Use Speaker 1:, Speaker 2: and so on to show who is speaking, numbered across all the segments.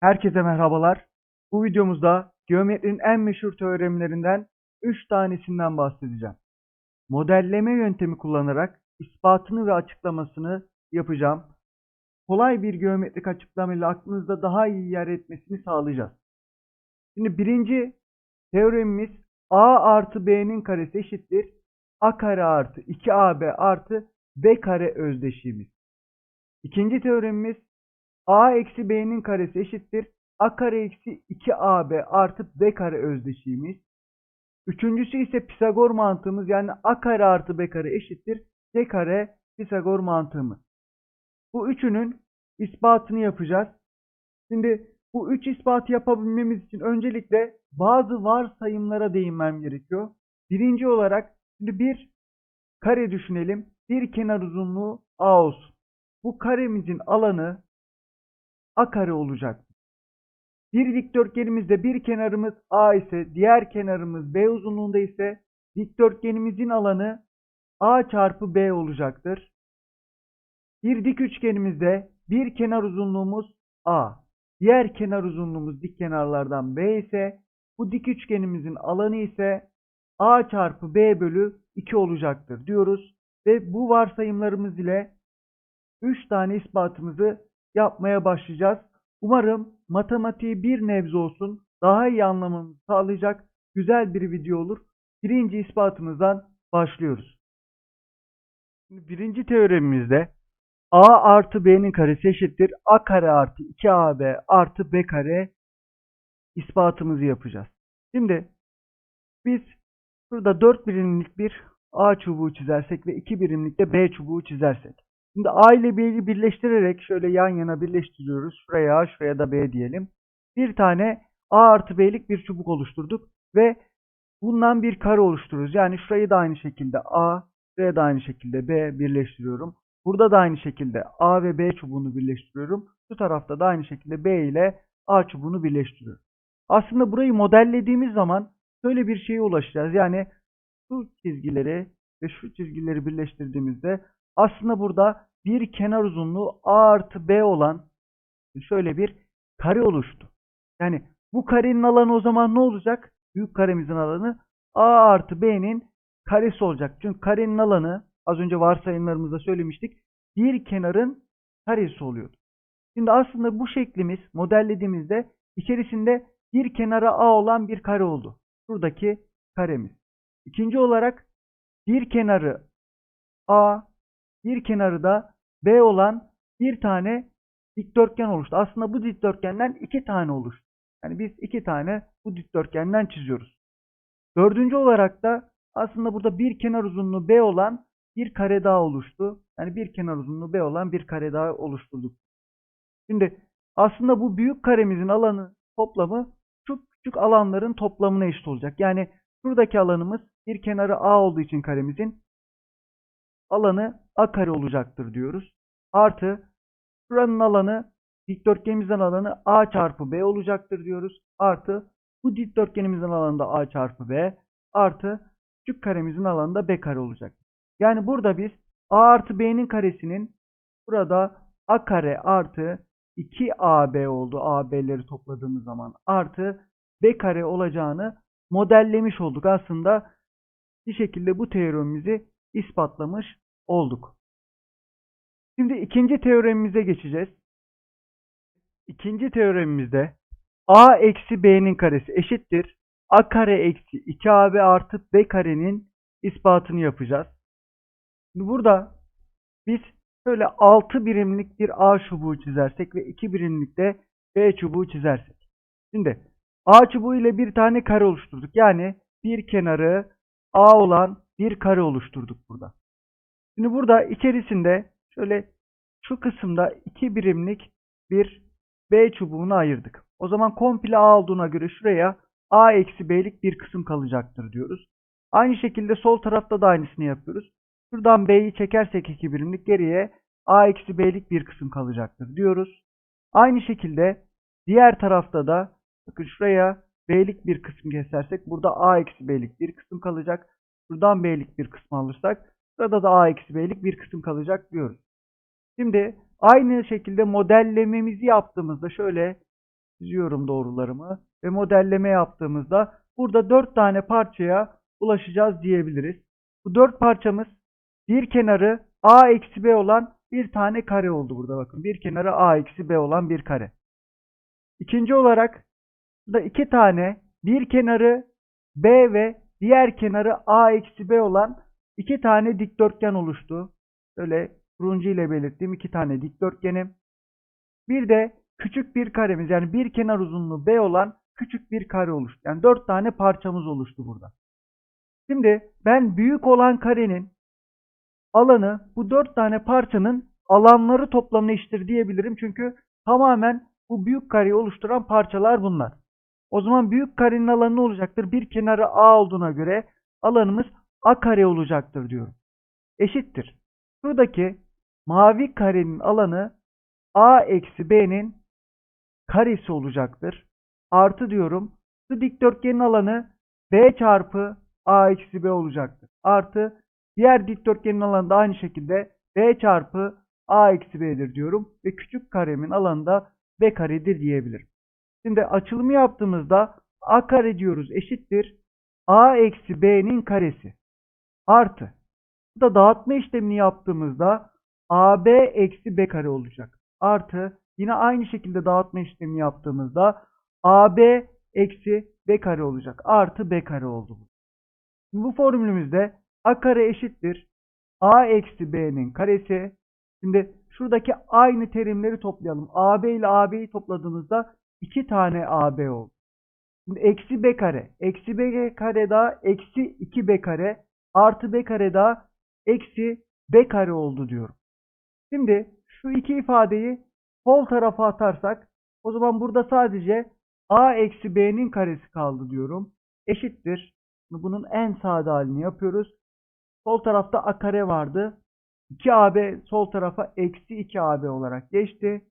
Speaker 1: Herkese merhabalar. Bu videomuzda geometrinin en meşhur teoremlerinden 3 tanesinden bahsedeceğim. Modelleme yöntemi kullanarak ispatını ve açıklamasını yapacağım. Kolay bir geometrik açıklamayla aklınızda daha iyi yer etmesini sağlayacağız. Şimdi birinci teoremimiz a artı b'nin karesi eşittir a kare artı 2ab artı b kare özdeşiğimiz. İkinci teoremimiz a eksi b'nin karesi eşittir a kare eksi 2ab artı b kare özdeşiğimiz. Üçüncüsü ise Pisagor mantığımız yani a kare artı b kare eşittir c kare Pisagor mantığımız. Bu üçünün ispatını yapacağız. Şimdi bu üç ispatı yapabilmemiz için öncelikle bazı varsayımlara değinmem gerekiyor. Birinci olarak şimdi bir kare düşünelim. Bir kenar uzunluğu a olsun. Bu karemizin alanı a kare olacak. Bir dikdörtgenimizde bir kenarımız a ise diğer kenarımız b uzunluğunda ise dikdörtgenimizin alanı a çarpı b olacaktır. Bir dik üçgenimizde bir kenar uzunluğumuz a, diğer kenar uzunluğumuz dik kenarlardan b ise bu dik üçgenimizin alanı ise a çarpı b bölü 2 olacaktır diyoruz. Ve bu varsayımlarımız ile 3 tane ispatımızı yapmaya başlayacağız. Umarım matematiği bir nebze olsun daha iyi anlamamızı sağlayacak güzel bir video olur. Birinci ispatımızdan başlıyoruz. Birinci teoremimizde a artı b'nin karesi eşittir a kare artı 2ab artı b kare ispatımızı yapacağız. Şimdi biz burada 4 birimlik bir a çubuğu çizersek ve 2 birimlik de b çubuğu çizersek. Şimdi A ile B'yi birleştirerek şöyle yan yana birleştiriyoruz. Şuraya A, şuraya da B diyelim. Bir tane A artı B'lik bir çubuk oluşturduk ve bundan bir kare oluşturuyoruz. Yani şurayı da aynı şekilde A, şuraya da aynı şekilde B birleştiriyorum. Burada da aynı şekilde A ve B çubuğunu birleştiriyorum. Şu tarafta da aynı şekilde B ile A çubuğunu birleştiriyorum. Aslında burayı modellediğimiz zaman şöyle bir şeye ulaşacağız. Yani şu çizgileri ve şu çizgileri birleştirdiğimizde aslında burada bir kenar uzunluğu A artı B olan şöyle bir kare oluştu. Yani bu karenin alanı o zaman ne olacak? Büyük karemizin alanı A artı B'nin karesi olacak. Çünkü karenin alanı az önce varsayımlarımızda söylemiştik. Bir kenarın karesi oluyordu. Şimdi aslında bu şeklimiz modellediğimizde içerisinde bir kenara A olan bir kare oldu. Şuradaki karemiz. İkinci olarak bir kenarı A, bir kenarı da B olan bir tane dikdörtgen oluştu. Aslında bu dikdörtgenden iki tane oluştu. Yani biz iki tane bu dikdörtgenden çiziyoruz. Dördüncü olarak da aslında burada bir kenar uzunluğu B olan bir kare daha oluştu. Yani bir kenar uzunluğu B olan bir kare daha oluşturduk. Şimdi aslında bu büyük karemizin alanı toplamı şu küçük alanların toplamına eşit olacak. Yani şuradaki alanımız bir kenarı A olduğu için karemizin alanı a kare olacaktır diyoruz. Artı şuranın alanı dikdörtgenimizin alanı a çarpı b olacaktır diyoruz. Artı bu dikdörtgenimizin alanı da a çarpı b artı küçük karemizin alanı da b kare olacak. Yani burada biz a artı b'nin karesinin burada a kare artı 2ab oldu ab'leri topladığımız zaman artı b kare olacağını modellemiş olduk. Aslında bir şekilde bu teoremimizi ispatlamış olduk. Şimdi ikinci teoremimize geçeceğiz. İkinci teoremimizde a eksi b'nin karesi eşittir. a kare eksi 2ab artı b karenin ispatını yapacağız. Şimdi burada biz şöyle 6 birimlik bir a çubuğu çizersek ve 2 birimlik de b çubuğu çizersek. Şimdi a çubuğu ile bir tane kare oluşturduk. Yani bir kenarı a olan bir kare oluşturduk burada. Şimdi burada içerisinde şöyle şu kısımda iki birimlik bir B çubuğunu ayırdık. O zaman komple A olduğuna göre şuraya A eksi B'lik bir kısım kalacaktır diyoruz. Aynı şekilde sol tarafta da aynısını yapıyoruz. Şuradan B'yi çekersek iki birimlik geriye A eksi B'lik bir kısım kalacaktır diyoruz. Aynı şekilde diğer tarafta da bakın şuraya B'lik bir kısım kesersek burada A eksi B'lik bir kısım kalacak. Şuradan B'lik bir kısmı alırsak Burada da A eksi B'lik bir kısım kalacak diyoruz. Şimdi aynı şekilde modellememizi yaptığımızda şöyle çiziyorum doğrularımı ve modelleme yaptığımızda burada dört tane parçaya ulaşacağız diyebiliriz. Bu dört parçamız bir kenarı A eksi B olan bir tane kare oldu burada bakın. Bir kenarı A eksi B olan bir kare. İkinci olarak burada iki tane bir kenarı B ve diğer kenarı A eksi B olan iki tane dikdörtgen oluştu. Böyle turuncu ile belirttiğim iki tane dikdörtgenim. Bir de küçük bir karemiz yani bir kenar uzunluğu B olan küçük bir kare oluştu. Yani dört tane parçamız oluştu burada. Şimdi ben büyük olan karenin alanı bu dört tane parçanın alanları toplamını eşittir diyebilirim. Çünkü tamamen bu büyük kareyi oluşturan parçalar bunlar. O zaman büyük karenin alanı ne olacaktır? Bir kenarı A olduğuna göre alanımız A kare olacaktır diyorum. Eşittir. Şuradaki mavi karenin alanı A eksi B'nin karesi olacaktır. Artı diyorum. Şu dikdörtgenin alanı B çarpı A eksi B olacaktır. Artı diğer dikdörtgenin alanı da aynı şekilde B çarpı A eksi B'dir diyorum. Ve küçük karemin alanı da B karedir diyebilirim. Şimdi açılımı yaptığımızda A kare diyoruz eşittir. A eksi B'nin karesi. Artı. Burada dağıtma işlemini yaptığımızda AB eksi B kare olacak. Artı yine aynı şekilde dağıtma işlemini yaptığımızda AB eksi B kare olacak. Artı B kare oldu bu. Şimdi bu formülümüzde A kare eşittir. A eksi B'nin karesi. Şimdi şuradaki aynı terimleri toplayalım. AB ile AB'yi topladığımızda 2 tane AB oldu. Şimdi eksi B kare. Eksi B kare daha eksi 2 B kare. Artı B kare daha eksi B kare oldu diyorum. Şimdi şu iki ifadeyi sol tarafa atarsak o zaman burada sadece A eksi B'nin karesi kaldı diyorum. Eşittir. Bunun en sade halini yapıyoruz. Sol tarafta A kare vardı. 2AB sol tarafa eksi 2AB olarak geçti.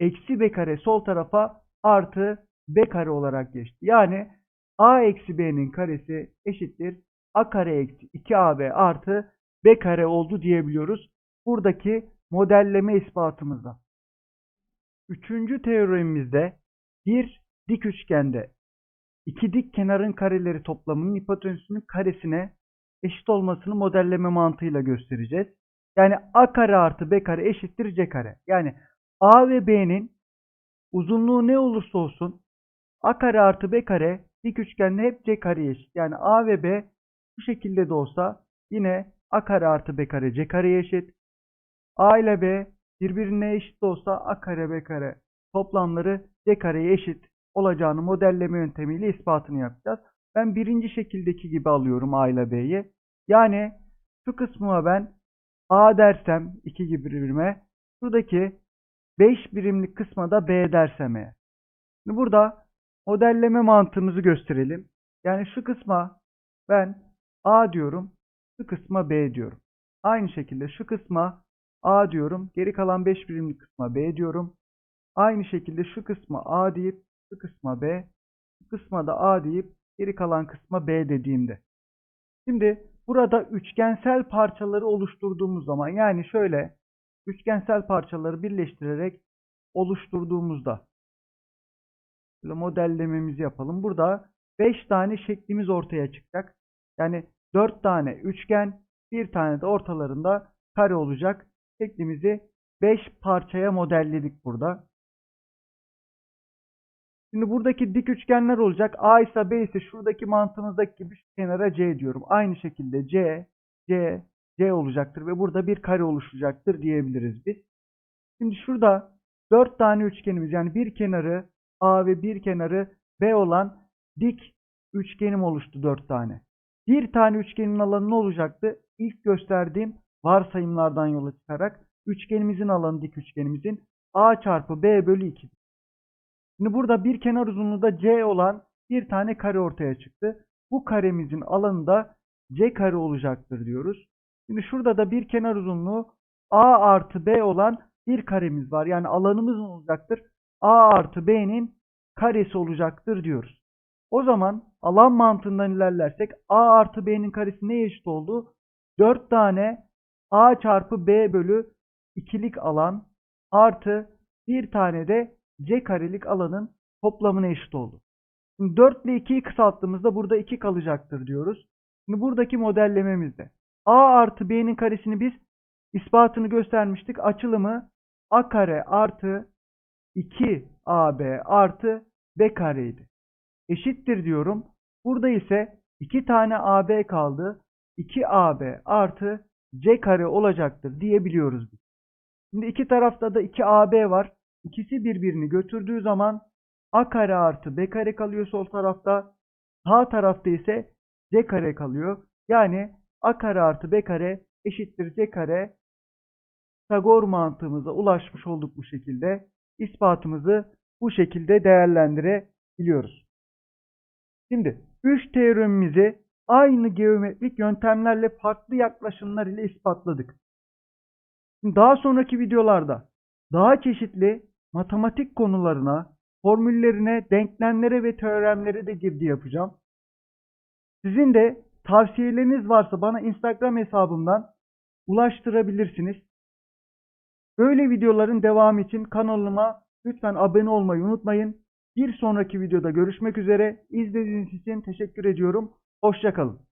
Speaker 1: Eksi B kare sol tarafa artı B kare olarak geçti. Yani A eksi B'nin karesi eşittir. A kare eksi 2AB artı B kare oldu diyebiliyoruz. Buradaki modelleme ispatımızda. Üçüncü teoremimizde bir dik üçgende iki dik kenarın kareleri toplamının hipotenüsünün karesine eşit olmasını modelleme mantığıyla göstereceğiz. Yani A kare artı B kare eşittir C kare. Yani A ve B'nin uzunluğu ne olursa olsun A kare artı B kare dik üçgende hep C kareye eşit. Yani A ve B bu şekilde de olsa yine A kare artı B kare C kareye eşit. A ile B birbirine eşit olsa A kare B kare toplamları C kareye eşit olacağını modelleme yöntemiyle ispatını yapacağız. Ben birinci şekildeki gibi alıyorum A ile B'yi. Yani şu kısmıma ben A dersem 2 gibi birime şuradaki 5 birimlik kısma da B dersem eğer. Şimdi burada modelleme mantığımızı gösterelim. Yani şu kısma ben A diyorum. Şu kısma B diyorum. Aynı şekilde şu kısma A diyorum. Geri kalan 5 birimlik kısma B diyorum. Aynı şekilde şu kısma A deyip şu kısma B, şu kısma da A deyip geri kalan kısma B dediğimde. Şimdi burada üçgensel parçaları oluşturduğumuz zaman yani şöyle üçgensel parçaları birleştirerek oluşturduğumuzda böyle modellememizi yapalım. Burada 5 tane şeklimiz ortaya çıkacak. Yani 4 tane üçgen, bir tane de ortalarında kare olacak. Şeklimizi 5 parçaya modelledik burada. Şimdi buradaki dik üçgenler olacak. A ise B ise şuradaki mantığımızdaki gibi şu kenara C diyorum. Aynı şekilde C, C, C olacaktır ve burada bir kare oluşacaktır diyebiliriz biz. Şimdi şurada 4 tane üçgenimiz yani bir kenarı A ve bir kenarı B olan dik üçgenim oluştu 4 tane. Bir tane üçgenin alanı ne olacaktı? İlk gösterdiğim varsayımlardan yola çıkarak üçgenimizin alanı dik üçgenimizin A çarpı B bölü 2. Şimdi burada bir kenar uzunluğu da C olan bir tane kare ortaya çıktı. Bu karemizin alanı da C kare olacaktır diyoruz. Şimdi şurada da bir kenar uzunluğu A artı B olan bir karemiz var. Yani alanımız ne olacaktır? A artı B'nin karesi olacaktır diyoruz. O zaman alan mantığından ilerlersek A artı B'nin karesi neye eşit oldu? 4 tane A çarpı B bölü 2'lik alan artı bir tane de C karelik alanın toplamına eşit oldu. Şimdi 4 ile 2'yi kısalttığımızda burada 2 kalacaktır diyoruz. Şimdi buradaki modellememizde A artı B'nin karesini biz ispatını göstermiştik. Açılımı A kare artı 2AB artı B kareydi. Eşittir diyorum. Burada ise 2 tane AB kaldı. 2AB artı C kare olacaktır diyebiliyoruz biz. Şimdi iki tarafta da 2AB var. İkisi birbirini götürdüğü zaman A kare artı B kare kalıyor sol tarafta. Sağ tarafta ise C kare kalıyor. Yani A kare artı B kare eşittir C kare. Tagor mantığımıza ulaşmış olduk bu şekilde. İspatımızı bu şekilde değerlendirebiliyoruz. Şimdi 3 teoremimizi aynı geometrik yöntemlerle farklı yaklaşımlar ile ispatladık. Şimdi daha sonraki videolarda daha çeşitli matematik konularına, formüllerine, denklemlere ve teoremlere de girdi yapacağım. Sizin de tavsiyeleriniz varsa bana Instagram hesabımdan ulaştırabilirsiniz. Böyle videoların devamı için kanalıma lütfen abone olmayı unutmayın. Bir sonraki videoda görüşmek üzere. İzlediğiniz için teşekkür ediyorum. Hoşçakalın.